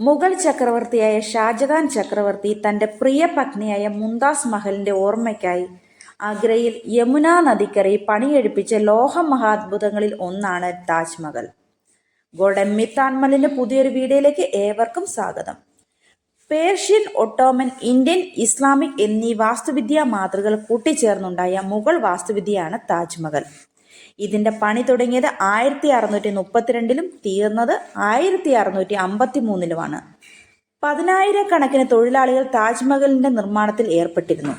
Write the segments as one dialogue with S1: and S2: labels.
S1: മുഗൾ ചക്രവർത്തിയായ ഷാജഹാൻ ചക്രവർത്തി തന്റെ പ്രിയ പത്നിയായ മുംതാസ് മഹലിന്റെ ഓർമ്മയ്ക്കായി ആഗ്രയിൽ യമുന നദിക്കരയിൽ പണിയെടുപ്പിച്ച ലോഹ മഹാത്ഭുതങ്ങളിൽ ഒന്നാണ് താജ്മഹൽ. ഗോൾഡൻ മിത്താൻമലിന്റെ പുതിയൊരു വീഡിയോയിലേക്ക് ഏവർക്കും സ്വാഗതം. പേർഷ്യൻ ഒട്ടോമൻ ഇന്ത്യൻ ഇസ്ലാമിക് എന്നീ വാസ്തുവിദ്യാ മാതൃകകൾ കൂട്ടിച്ചേർന്നുണ്ടായ മുഗൾ വാസ്തുവിദ്യയാണ് താജ്മഹൽ. ഇതിന്റെ പണി തുടങ്ങിയത് ആയിരത്തി അറുന്നൂറ്റി മുപ്പത്തിരണ്ടിലും തീർന്നത് ആയിരത്തി അറുന്നൂറ്റി അമ്പത്തി മൂന്നിലുമാണ് പതിനായിരക്കണക്കിന് തൊഴിലാളികൾ താജ്മഹലിന്റെ നിർമ്മാണത്തിൽ ഏർപ്പെട്ടിരുന്നു.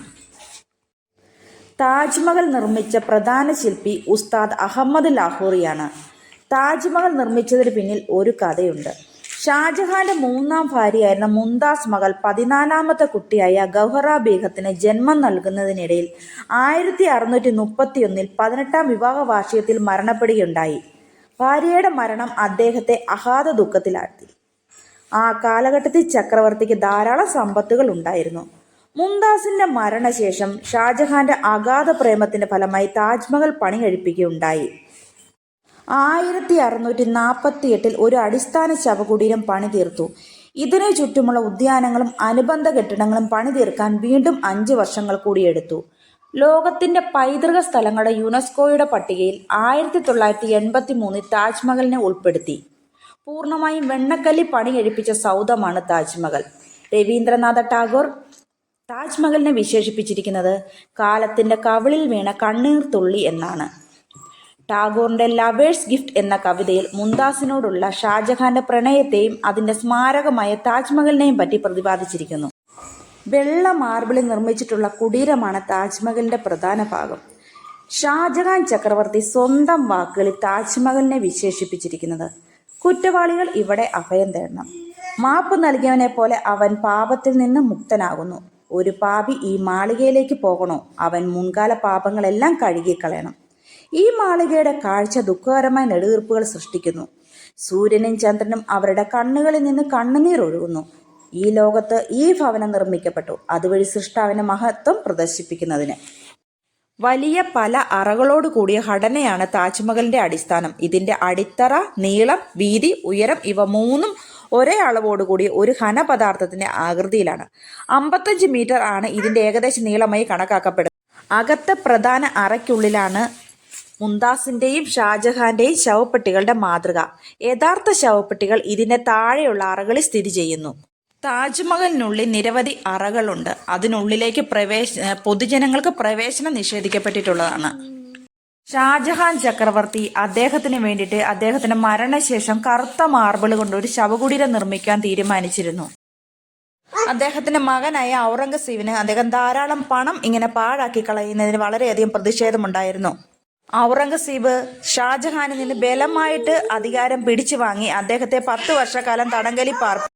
S1: താജ്മഹൽ നിർമ്മിച്ച പ്രധാന ശില്പി ഉസ്താദ് അഹമ്മദ് ലാഹോറിയാണ്. താജ്മഹൽ നിർമ്മിച്ചതിന് പിന്നിൽ ഒരു കഥയുണ്ട്. ഷാജഹാന്റെ മൂന്നാം ഭാര്യയായിരുന്ന മുംതാസ് മകൾ പതിനാലാമത്തെ കുട്ടിയായ ഗൗഹറ ബീഗത്തിന് ജന്മം നൽകുന്നതിനിടയിൽ ആയിരത്തി അറുന്നൂറ്റി മുപ്പത്തിയൊന്നിൽ പതിനെട്ടാം വിവാഹ വാർഷികത്തിൽ മരണപ്പെടുകയുണ്ടായി. ഭാര്യയുടെ മരണം അദ്ദേഹത്തെ അഗാധ ദുഃഖത്തിലാഴ്ത്തി. ആ കാലഘട്ടത്തിൽ ചക്രവർത്തിക്ക് ധാരാളം സമ്പത്തുകൾ ഉണ്ടായിരുന്നു. മുംതാസിന്റെ മരണശേഷം ഷാജഹാന്റെ അഗാധ പ്രേമത്തിന്റെ ഫലമായി താജ്മഹൽ പണി കഴിപ്പിക്കുകയുണ്ടായി ആയിരത്തി അറുന്നൂറ്റി നാൽപ്പത്തി എട്ടിൽ ഒരു അടിസ്ഥാന ശവകുടീരം പണി തീർത്തു ഇതിനു ചുറ്റുമുള്ള ഉദ്യാനങ്ങളും അനുബന്ധ കെട്ടിടങ്ങളും പണി തീർക്കാൻ വീണ്ടും അഞ്ച് വർഷങ്ങൾ കൂടി എടുത്തു. ലോകത്തിന്റെ പൈതൃക സ്ഥലങ്ങളുടെ യുനെസ്കോയുടെ പട്ടികയിൽ ആയിരത്തി തൊള്ളായിരത്തി എൺപത്തി മൂന്നിൽ താജ്മഹലിനെ ഉൾപ്പെടുത്തി. പൂർണമായും വെണ്ണക്കല്ലി പണി സൗധമാണ് താജ്മഹൽ. രവീന്ദ്രനാഥ ടാഗോർ താജ്മഹലിനെ വിശേഷിപ്പിച്ചിരിക്കുന്നത് കാലത്തിന്റെ കവിളിൽ വീണ കണ്ണീർ തുള്ളി എന്നാണ്. ടാഗോറിന്റെ ലവേഴ്സ് ഗിഫ്റ്റ് എന്ന കവിതയിൽ മുംതാസിനോടുള്ള ഷാജഹാന്റെ പ്രണയത്തെയും അതിന്റെ സ്മാരകമായ താജ്മഹലിനെയും പറ്റി പ്രതിപാദിച്ചിരിക്കുന്നു. വെള്ള മാർബിളിൽ നിർമ്മിച്ചിട്ടുള്ള കുടീരമാണ് താജ്മഹലിന്റെ പ്രധാന ഭാഗം. ഷാജഹാൻ ചക്രവർത്തി സ്വന്തം വാക്കുകളിൽ താജ്മഹലിനെ വിശേഷിപ്പിച്ചിരിക്കുന്നത് കുറ്റവാളികൾ ഇവിടെ അഭയം തേടണം. മാപ്പ് നൽകിയവനെ പോലെ അവൻ പാപത്തിൽ നിന്ന് മുക്തനാകുന്നു. ഒരു പാപി ഈ മാളികയിലേക്ക് പോകണോ? അവൻ മുൻകാല പാപങ്ങളെല്ലാം കഴുകിക്കളയണം. ഈ മാളികയുടെ കാഴ്ച ദുഃഖകരമായ നെടുവീർപ്പുകൾ സൃഷ്ടിക്കുന്നു. സൂര്യനും ചന്ദ്രനും അവരുടെ കണ്ണുകളിൽ നിന്ന് കണ്ണുനീർ ഒഴുകുന്നു. ഈ ലോകത്ത് ഈ ഭവനം നിർമ്മിക്കപ്പെട്ടു. അതുവഴി സൃഷ്ടാവിന്റെ മഹത്വം പ്രദർശിപ്പിക്കുന്നതിന്. വലിയ പല അറകളോട് കൂടിയ ഘടനയാണ് താജ്മഹലിന്റെ അടിസ്ഥാനം. ഇതിന്റെ അടിത്തറ നീളം വീതി ഉയരം ഇവ മൂന്നും ഒരേ അളവോടുകൂടി ഒരു ഘന പദാർത്ഥത്തിന്റെ ആകൃതിയിലാണ്. അമ്പത്തഞ്ച് മീറ്റർ ആണ് ഇതിന്റെ ഏകദേശ നീളമായി കണക്കാക്കപ്പെടുന്നത്. അകത്തെ പ്രധാന അറയ്ക്കുള്ളിലാണ് മുംതാസിന്റെയും ഷാജഹാന്റെയും ശവപ്പെട്ടികളുടെ മാതൃക. യഥാർത്ഥ ശവപ്പെട്ടികൾ ഇതിന്റെ താഴെയുള്ള അറകളിൽ സ്ഥിതി ചെയ്യുന്നു. താജ്മഹലിനുള്ളിൽ നിരവധി അറകളുണ്ട്. അതിനുള്ളിലേക്ക് പ്രവേശ പൊതുജനങ്ങൾക്ക് പ്രവേശനം നിഷേധിക്കപ്പെട്ടിട്ടുള്ളതാണ്. ഷാജഹാൻ ചക്രവർത്തി അദ്ദേഹത്തിന് വേണ്ടിയിട്ട് അദ്ദേഹത്തിന്റെ മരണശേഷം കറുത്ത മാർബിൾ കൊണ്ട് ഒരു ശവകുടീരം നിർമ്മിക്കാൻ തീരുമാനിച്ചിരുന്നു. അദ്ദേഹത്തിന്റെ മകനായ ഔറംഗസീബിന് അദ്ദേഹം ധാരാളം പണം ഇങ്ങനെ പാഴാക്കി കളയുന്നതിന് വളരെയധികം പ്രതിഷേധമുണ്ടായിരുന്നു. ഔറംഗസീബ് ഷാജഹാനിൽ നിന്ന് ബലമായിട്ട് അധികാരം പിടിച്ചു വാങ്ങി. അദ്ദേഹത്തെ പത്ത് വർഷക്കാലം തടങ്കലി പാർപ്പിച്ചു.